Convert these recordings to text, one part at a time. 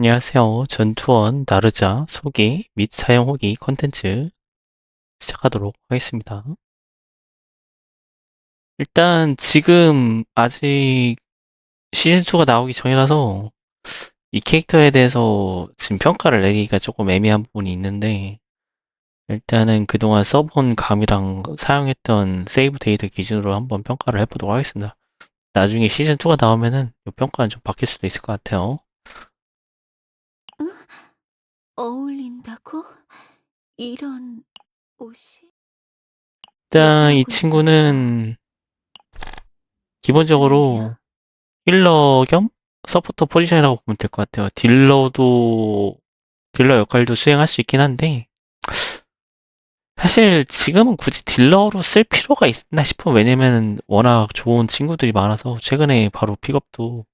안녕하세요. 전투원 나르자 소개 및 사용 후기 컨텐츠 시작하도록 하겠습니다. 일단 지금 아직 시즌2가 나오기 전이라서 이 캐릭터에 대해서 지금 평가를 내기가 조금 애매한 부분이 있는데 일단은 그동안 써본 감이랑 사용했던 세이브 데이터 기준으로 한번 평가를 해보도록 하겠습니다. 나중에 시즌2가 나오면은 이 평가는 좀 바뀔 수도 있을 것 같아요. 어울린다고? 이런 옷이? 일단 이 친구는 기본적으로 힐러 겸 서포터 포지션이라고 보면 될 것 같아요. 딜러도 딜러 역할도 수행할 수 있긴 한데 사실 지금은 굳이 딜러로 쓸 필요가 있나 싶어. 왜냐면 워낙 좋은 친구들이 많아서 최근에 바로 픽업도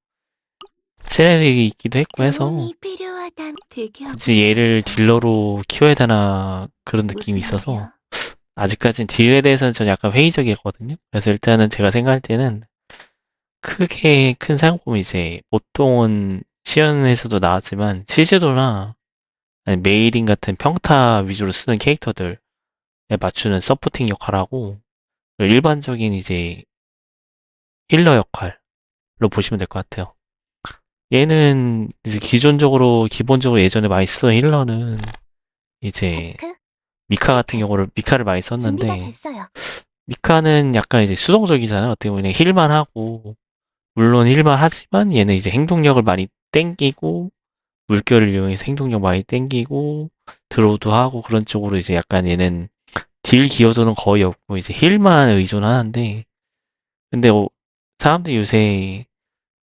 세렐이 있기도 했고 해서 도움이 필요 하다. 대기하고 굳이 얘를. 딜러로 키워야 되나 그런 느낌이 무슨 있어서 말이야? 아직까지는 딜에 대해서는 전 약간 회의적이거든요. 그래서 일단은 제가 생각할 때는 크게 큰 사용법은 이제 보통은 시연에서도 나왔지만 시즈도나 아니 메일인 같은 평타 위주로 쓰는 캐릭터들에 맞추는 서포팅 역할하고 일반적인 이제 힐러 역할로 보시면 될 것 같아요. 얘는 이제 기존적으로 기본적으로 예전에 많이 쓰던 힐러는 이제 체크. 미카 같은 경우를 미카를 많이 준비가 썼는데 됐어요. 미카는 약간 이제 수동적이잖아요. 어떻게 보면 힐만 하고 물론 힐만 하지만 얘는 이제 행동력을 많이 땡기고 물결을 이용해서 행동력 많이 땡기고 드로우도 하고 그런 쪽으로 이제 약간 얘는 딜 기여도는 거의 없고 이제 힐만 의존하는데 근데 어, 사람들이 요새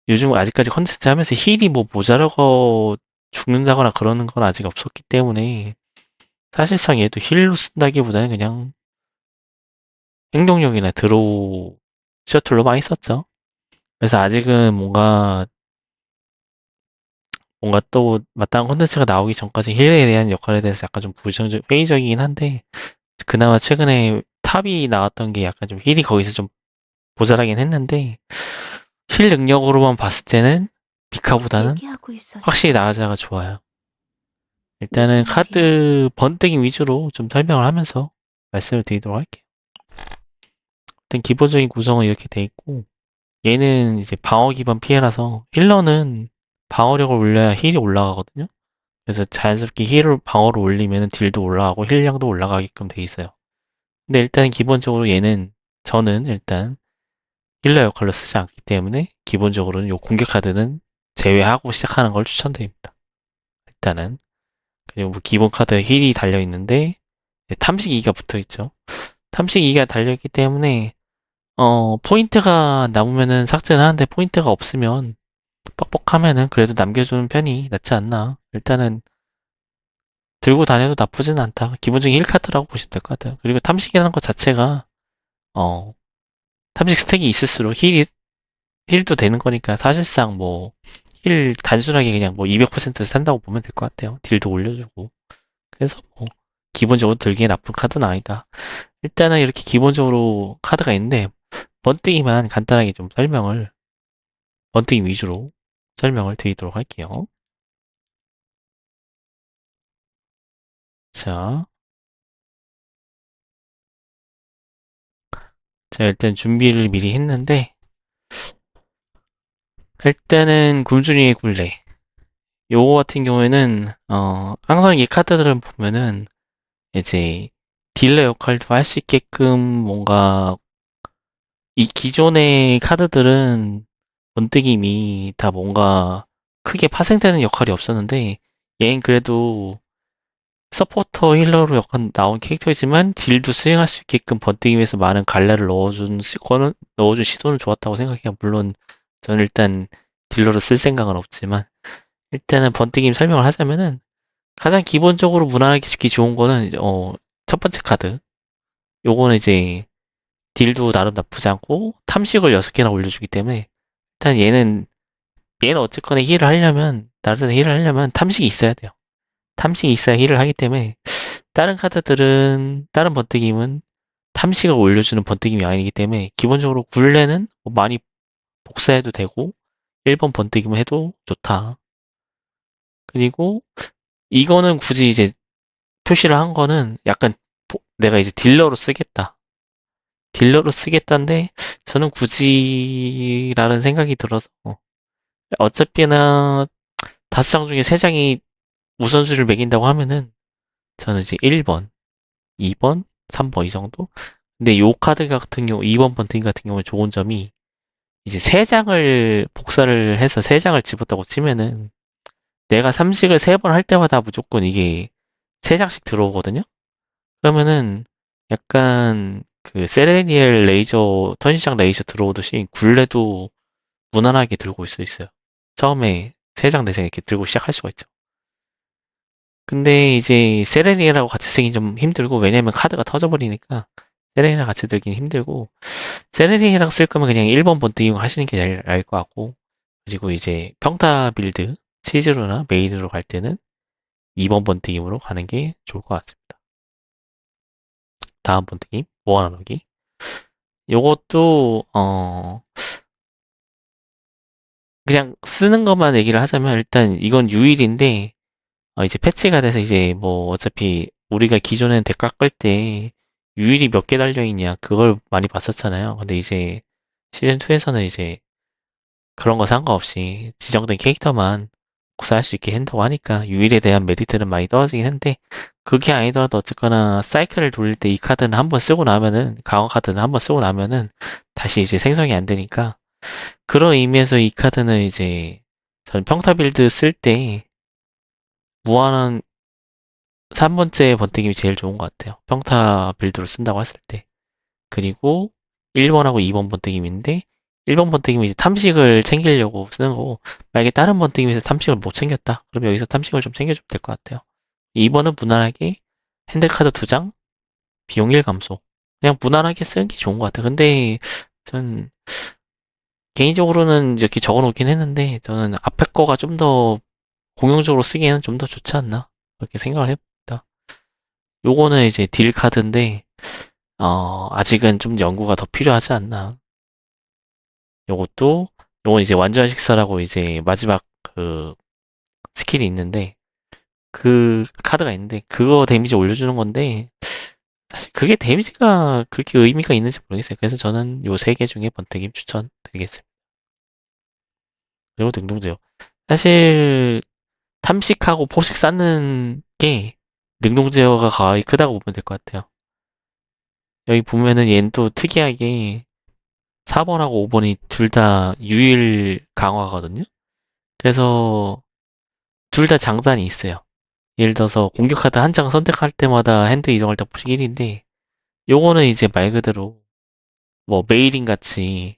요즘 아직까지 컨텐츠 하면서 힐이 뭐 모자라고 죽는다거나 그러는 건 아직 없었기 때문에 사실상 얘도 힐로 쓴다기보다는 그냥 행동력이나 드로우 셔틀로 많이 썼죠. 그래서 아직은 뭔가 뭔가 또 마땅한 콘텐츠가 나오기 전까지 힐에 대한 역할에 대해서 약간 좀 부정적, 회의적이긴 한데 그나마 최근에 탑이 나왔던 게 약간 좀 힐이 거기서 좀 모자라긴 했는데 힐 능력으로만 봤을 때는 얘기하고 있었어. 확실히 나아자가 좋아요. 일단은 무슨 카드 번뜩이 위주로 좀 설명을 하면서 말씀을 드리도록 할게요. 일단 기본적인 구성은 이렇게 돼 있고 얘는 이제 방어 기반 피해라서 힐러는 방어력을 올려야 힐이 올라가거든요. 그래서 자연스럽게 힐을 방어를 올리면 딜도 올라가고 힐량도 올라가게끔 돼 있어요. 근데 일단 기본적으로 얘는 저는 일단 힐러 역할로 쓰지 않기 때문에 기본적으로는 요 공격 카드는 제외하고 시작하는 걸 추천드립니다. 일단은 그리고 뭐 기본 카드에 힐이 달려 있는데 탐식 2가 붙어 있죠. 탐식 2가 달려 있기 때문에 어 포인트가 남으면은 삭제는 하는데 포인트가 없으면 뻑뻑하면은 그래도 남겨주는 편이 낫지 않나. 일단은 들고 다녀도 나쁘진 않다. 기본적인 1카드라고 보시면 될 것 같아요. 그리고 탐식이라는 것 자체가 어 탐식 스택이 있을수록 힐이 힐도 되는 거니까 사실상 뭐 힐 단순하게 그냥 뭐 200% 산다고 보면 될 것 같아요. 딜도 올려주고. 그래서 뭐 기본적으로 들기에 나쁜 카드는 아니다. 일단은 이렇게 기본적으로 카드가 있는데 번뜩이만 간단하게 좀 설명을 번뜩이 위주로 설명을 드리도록 할게요. 자, 자 일단 준비를 미리 했는데 일단은 굶주리의 굴레. 요거 같은 경우에는 어 항상 이 카드들을 보면은 이제 딜러 역할도 할 수 있게끔 뭔가 이 기존의 카드들은 번뜩임이 다 뭔가 크게 파생되는 역할이 없었는데 얘는 그래도 서포터 힐러로 약간 나온 캐릭터이지만 딜도 수행할 수 있게끔 번뜩임에서 많은 갈래를 넣어준 시거는 넣어준 시도는 좋았다고 생각해요. 물론 저는 일단 딜러로 쓸 생각은 없지만 일단은 번뜩임 설명을 하자면은 가장 기본적으로 무난하게 짓기 좋은 거는 어, 첫 번째 카드. 요거는 이제 딜도 나름 나쁘지 않고 탐식을 6개나 올려주기 때문에 일단 얘는 얘는 어쨌거나 힐을 하려면 나르는 힐을 하려면 탐식이 있어야 돼요. 탐식이 있어야 힐을 하기 때문에 다른 카드들은 다른 번뜩임은 탐식을 올려주는 번뜩임이 아니기 때문에 기본적으로 굴레는 뭐 많이 복사해도 되고 1번 번뜩임을 해도 좋다. 그리고 이거는 굳이 이제 표시를 한 거는 약간 보- 내가 이제 딜러로 쓰겠다. 딜러로 쓰겠다인데 저는 굳이라는 생각이 들어서 어차피나 다섯 장 중에 세 장이 우선순위를 매긴다고 하면은 저는 이제 1번, 2번, 3번 이 정도? 근데 요 카드 같은 경우 2번 번팅 같은 경우에 좋은 점이 이제 세 장을 복사를 해서 세 장을 집었다고 치면은 내가 삼식을 세번할 때마다 무조건 이게 세 장씩 들어오거든요. 그러면은 약간 그 세레니엘 레이저 턴시장 레이저 들어오듯이 굴레도 무난하게 들고 있을 수 있어요. 처음에 세 장, 네장 이렇게 들고 시작할 수가 있죠. 근데 이제 세레니엘하고 같이 쓰긴 좀 힘들고 왜냐면 카드가 터져버리니까 세레니랑 같이 들긴 힘들고 세레니랑 쓸 거면 그냥 1번 번뜩이 하시는 게 제일 나을 것 같고 그리고 이제 평타 빌드 치즈로나 메인으로 갈 때는 2번 번뜩임으로 가는 게 좋을 것 같습니다. 다음 번뜩임 모아나누기 요것도 어 그냥 쓰는 것만 얘기를 하자면 일단 이건 유일인데 어, 이제 패치가 돼서 이제 뭐 어차피 우리가 기존엔 덱 깎을 때 유일이 몇 개 달려있냐 그걸 많이 봤었잖아요. 근데 이제 시즌2에서는 이제 그런 거 상관없이 지정된 캐릭터만 복사할 수 있게 한다고 하니까 유일에 대한 메리트는 많이 떨어지긴 한데 그게 아니더라도 어쨌거나 사이클을 돌릴 때 이 카드는 한번 쓰고 나면은 강화 카드는 한번 쓰고 나면은 다시 이제 생성이 안 되니까 그런 의미에서 이 카드는 이제 저는 평타 빌드 쓸 때 무한한 3번째 번뜩임이 제일 좋은 것 같아요. 평타 빌드로 쓴다고 했을 때. 그리고 1번하고 2번 번뜩임인데 1번 번뜩임은 이제 탐식을 챙기려고 쓰는 거고 만약에 다른 번뜩임에서 탐식을 못 챙겼다. 그럼 여기서 탐식을 좀 챙겨주면 될 것 같아요. 2번은 무난하게 핸들카드 2장 비용 1 감소. 그냥 무난하게 쓰는 게 좋은 것 같아요. 근데 전 개인적으로는 이렇게 적어놓긴 했는데 저는 앞에 거가 좀 더 공용적으로 쓰기에는 좀 더 좋지 않나 그렇게 생각을 해봅니다. 요거는 이제 딜 카드인데 어, 아직은 좀 연구가 더 필요하지 않나. 요것도 요건 이제 완전 식사라고 이제 마지막 그 스킬이 있는데 그 카드가 있는데 그거 데미지 올려주는 건데 사실 그게 데미지가 그렇게 의미가 있는지 모르겠어요. 그래서 저는 요 세 개 중에 번뜩임 추천드리겠습니다. 그리고 능동제요. 사실 탐식하고 포식 쌓는 게 능동제어가 거의 크다고 보면 될 것 같아요. 여기 보면은 얘는 또 특이하게 4번하고 5번이 둘 다 유일 강화거든요. 그래서 둘 다 장단이 있어요. 예를 들어서 공격 카드 한장 선택할 때마다 핸드 이동할 때 포식 1인데 요거는 이제 말 그대로 뭐 메일인 같이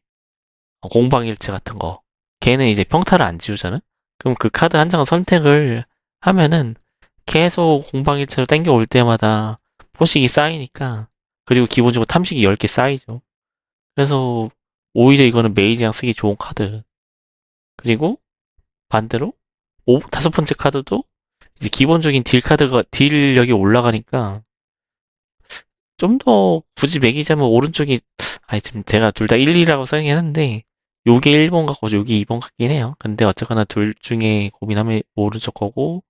공방일체 같은 거 걔는 이제 평타를 안 지우잖아? 그럼 그 카드 한 장 선택을 하면은 계속 공방일체로 땡겨 올 때마다 포식이 쌓이니까 그리고 기본적으로 탐식이 10개 쌓이죠. 그래서 오히려 이거는 메일이랑 쓰기 좋은 카드. 그리고 반대로 오, 다섯 번째 카드도 이제 기본적인 딜 카드가 딜력이 올라가니까 좀 더 굳이 매기자면 오른쪽이 아니 지금 제가 둘 다 1, 2라고 써긴 했는데 요게 1번 같고 요게 2번 같긴 해요. 근데 어쨌거나 둘 중에 고민하면 오른쪽 거고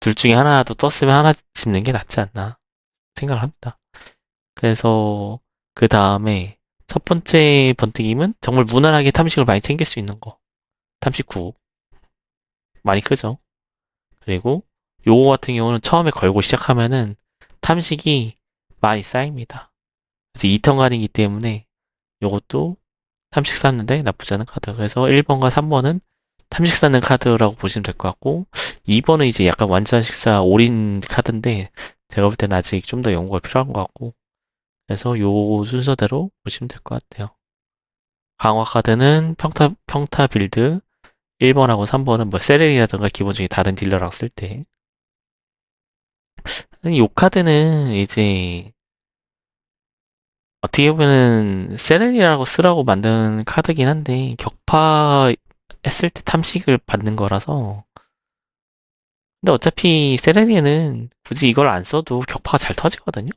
둘 중에 하나라도 떴으면 하나 집는 게 낫지 않나 생각을 합니다. 그래서 그 다음에 첫 번째 번뜩임은 정말 무난하게 탐식을 많이 챙길 수 있는 거. 탐식 9. 많이 크죠. 그리고 요거 같은 경우는 처음에 걸고 시작하면은 탐식이 많이 쌓입니다. 그래서 2턴 간이기 때문에 요것도 탐식 쌓는데 나쁘지 않은 카드. 그래서 1번과 3번은 탐식 쌓는 카드라고 보시면 될 것 같고 2번은 이제 약간 완전 식사 올인 카드인데 제가 볼 때는 아직 좀 더 연구가 필요한 것 같고 그래서 요 순서대로 보시면 될 것 같아요. 강화 카드는 평타, 평타 빌드 1번하고 3번은 뭐 세렐이라든가 기본적인 다른 딜러랑 쓸 때. 이 카드는 이제 어떻게 보면은 세렐이라고 쓰라고 만든 카드긴 한데 격파 했을 때 탐식을 받는 거라서 근데 어차피 세렐리에는 굳이 이걸 안 써도 격파가 잘 터지거든요.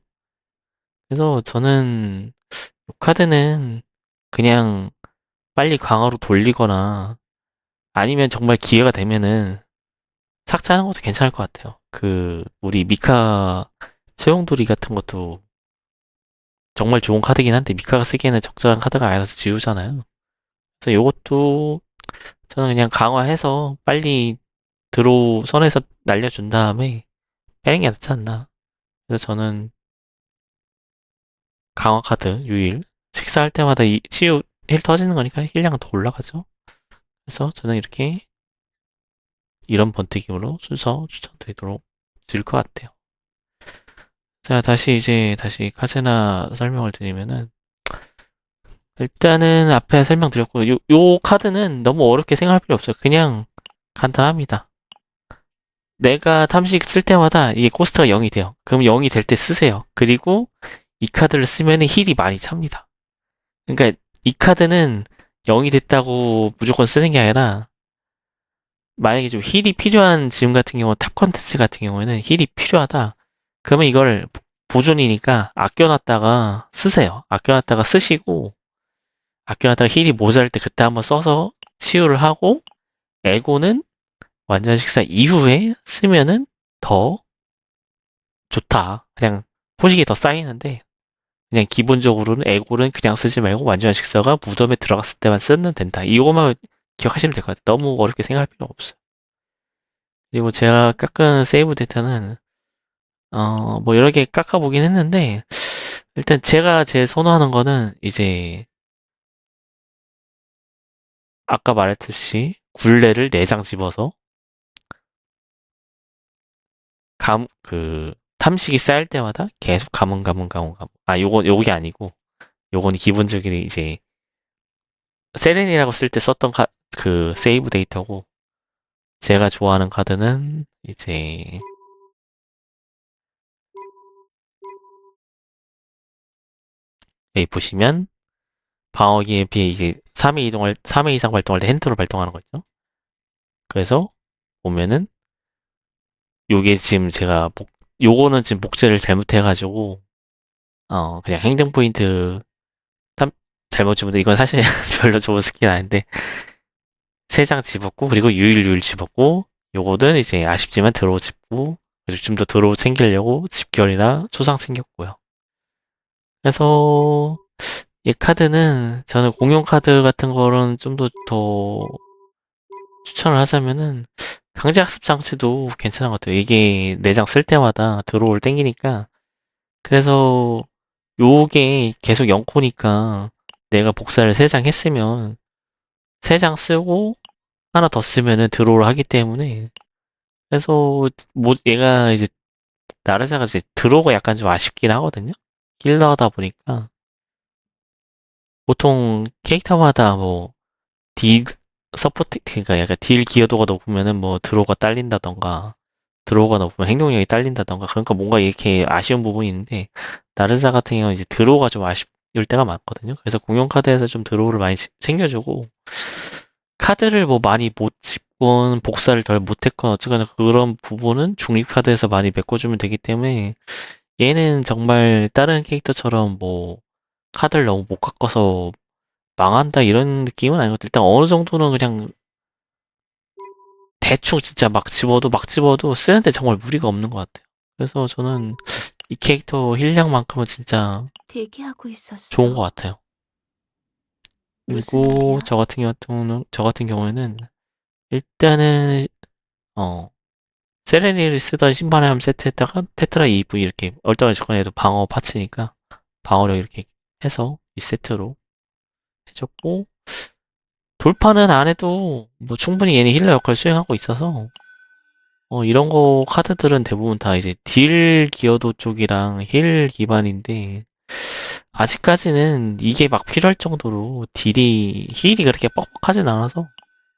그래서 저는 이 카드는 그냥 빨리 강화로 돌리거나 아니면 정말 기회가 되면은 삭제하는 것도 괜찮을 것 같아요. 그 우리 미카 소용돌이 같은 것도 정말 좋은 카드긴 한데 미카가 쓰기에는 적절한 카드가 아니라서 지우잖아요. 그래서 요것도 저는 그냥 강화해서 빨리 드로 선에서 날려준 다음에 빼는 게 낫지 않나. 그래서 저는 강화 카드 유일 식사할 때마다 이 치유 힐 터지는 거니까 힐량은 더 올라가죠. 그래서 저는 이렇게 이런 번뜩임으로 순서 추천드리도록 드릴 것 같아요. 자, 다시 이제 다시 카제나 설명을 드리면은 일단은 앞에 설명드렸고 요, 요 카드는 너무 어렵게 생각할 필요 없어요. 그냥 간단합니다. 내가 탐식 쓸 때마다 이게 코스트가 0이 돼요. 그럼 0이 될 때 쓰세요. 그리고 이 카드를 쓰면 힐이 많이 찹니다. 그러니까 이 카드는 0이 됐다고 무조건 쓰는 게 아니라 만약에 좀 힐이 필요한 지금 같은 경우 탑 컨텐츠 같은 경우에는 힐이 필요하다. 그러면 이걸 보존이니까 아껴놨다가 쓰세요. 아껴놨다가 쓰시고 아껴놨다가 힐이 모자랄 때 그때 한번 써서 치유를 하고 에고는 완전 식사 이후에 쓰면은 더 좋다. 그냥 포식이 더 쌓이는데 그냥 기본적으로는 에고는 그냥 쓰지 말고 완전 식사가 무덤에 들어갔을 때만 쓰면 된다. 이거만 기억하시면 될 것 같아요. 너무 어렵게 생각할 필요 없어요. 그리고 제가 깎은 세이브 데이터는 어, 뭐 여러 개 깎아보긴 했는데 일단 제가 제일 선호하는 거는 이제 아까 말했듯이 굴레를 4장 집어서 감, 그, 탐식이 쌓일 때마다 계속 가문, 가문, 가문, 가문. 아, 요거, 요게 아니고, 요거는 기본적인 이제, 세렌이라고 쓸 때 썼던 카, 그, 세이브 데이터고, 제가 좋아하는 카드는, 이제, 여기 보시면, 방어기에 비해 이제 3회 이동할, 3회 이상 발동할 때 핸드로 발동하는 거죠. 그래서, 보면은, 요게 지금 제가 복, 요거는 지금 복제를 잘못해가지고 어 그냥 행동 포인트 탐, 잘못 집었는데 이건 사실 별로 좋은 스킨 아닌데 세 장 집었고 그리고 유일 유일 집었고 요거는 이제 아쉽지만 드로우 집고 그리고 좀 더 드로우 챙기려고 집결이나 초상 챙겼고요. 그래서 이 카드는 저는 공용 카드 같은 거는 좀 더 더 추천을 하자면은 강제 학습 장치도 괜찮은 것 같아요. 이게 내장 쓸 때마다 드로우를 땡기니까. 그래서 요게 계속 0코니까 내가 복사를 3장 했으면 3장 쓰고 하나 더 쓰면은 드로우를 하기 때문에 그래서 뭐 얘가 이제 나르자가 이제 드로우가 약간 좀 아쉽긴 하거든요. 힐러다 보니까 보통 캐릭터마다 뭐 딜 서포트 그러니까 약간 딜 기여도가 높으면은 뭐 드로우가 딸린다던가 드로우가 높으면 행동력이 딸린다던가 그러니까 뭔가 이렇게 아쉬운 부분이 있는데 나르자 같은 경우는 이제 드로우가 좀 아쉬울 때가 많거든요. 그래서 공용 카드에서 좀 드로우를 많이 치- 챙겨주고 카드를 뭐 많이 못 집건 복사를 덜 못했건 어쨌거나 그런 부분은 중립 카드에서 많이 메꿔주면 되기 때문에 얘는 정말 다른 캐릭터처럼 뭐 카드를 너무 못 깎아서 망한다 이런 느낌은 아니고 일단 어느 정도는 그냥 대충 진짜 막 집어도 막 집어도 쓰는데 정말 무리가 없는 것 같아요. 그래서 저는 이 캐릭터 힐량만큼은 진짜 대기하고 있었어. 좋은 것 같아요. 무슨 그리고? 저 같은 경우는 저 같은 경우에는 일단은 어 세레니를 쓰던 신발함 세트에다가 테트라 EV 이렇게 얼떨어졌건 도 방어 파츠니까 방어력 이렇게 해서 이 세트로 해줬고 돌파는 안 해도 뭐 충분히 얘는 힐러 역할 수행하고 있어서 어 이런 거 카드들은 대부분 다 이제 딜 기여도 쪽이랑 힐 기반인데 아직까지는 이게 막 필요할 정도로 딜이 힐이 그렇게 뻑뻑하진 않아서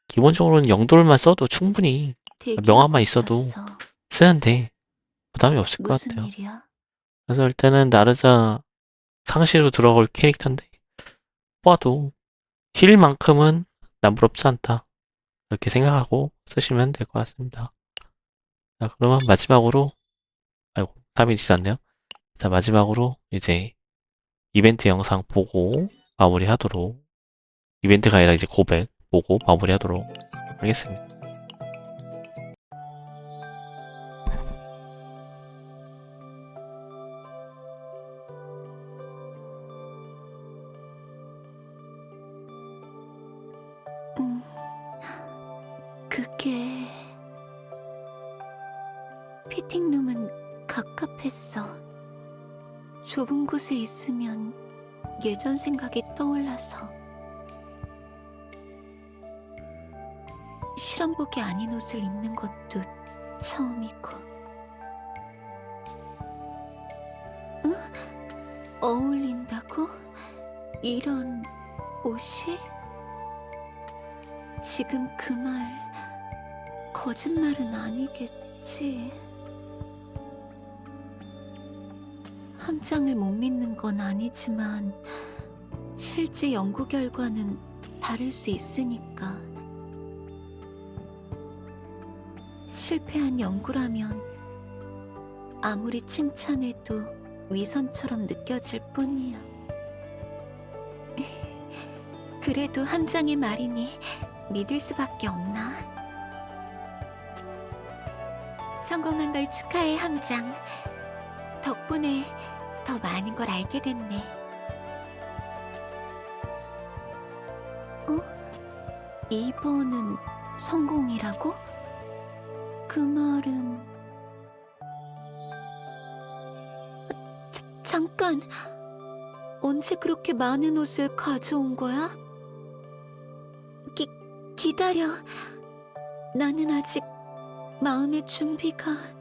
기본적으로는 영돌만 써도 충분히 명함만 있어도 있었어. 쓰는데 부담이 없을 것 무슨 같아요. 일이야? 그래서 일단은 나르자 상시로 들어갈 캐릭터인데 뽑아도 힐만큼은 남부럽지 않다. 이렇게 생각하고 쓰시면 될 것 같습니다. 자, 그러면 마지막으로 아이고 3일 지났네요. 자, 마지막으로 이제 이벤트 영상 보고 마무리하도록 이벤트가 아니라 이제 고백 보고 마무리하도록 알겠습니다. 곳에 있으면 예전 생각이 떠올라서 실험복이 아닌 옷을 입는 것도 처음이고. 응? 어울린다고? 이런 옷이? 지금 그 말 거짓말은 아니겠지. 함장을 못 믿는 건 아니지만 실제 연구 결과는 다를 수 있으니까. 실패한 연구라면 아무리 칭찬해도 위선처럼 느껴질 뿐이야. 그래도 함장의 말이니 믿을 수밖에 없나? 성공한 걸 축하해, 함장. 덕분에 더 많은 걸 알게 됐네. 어? 2번은 성공이라고? 그 말은... 자, 잠깐! 언제 그렇게 많은 옷을 가져온 거야? 기, 기다려. 나는 아직 마음의 준비가...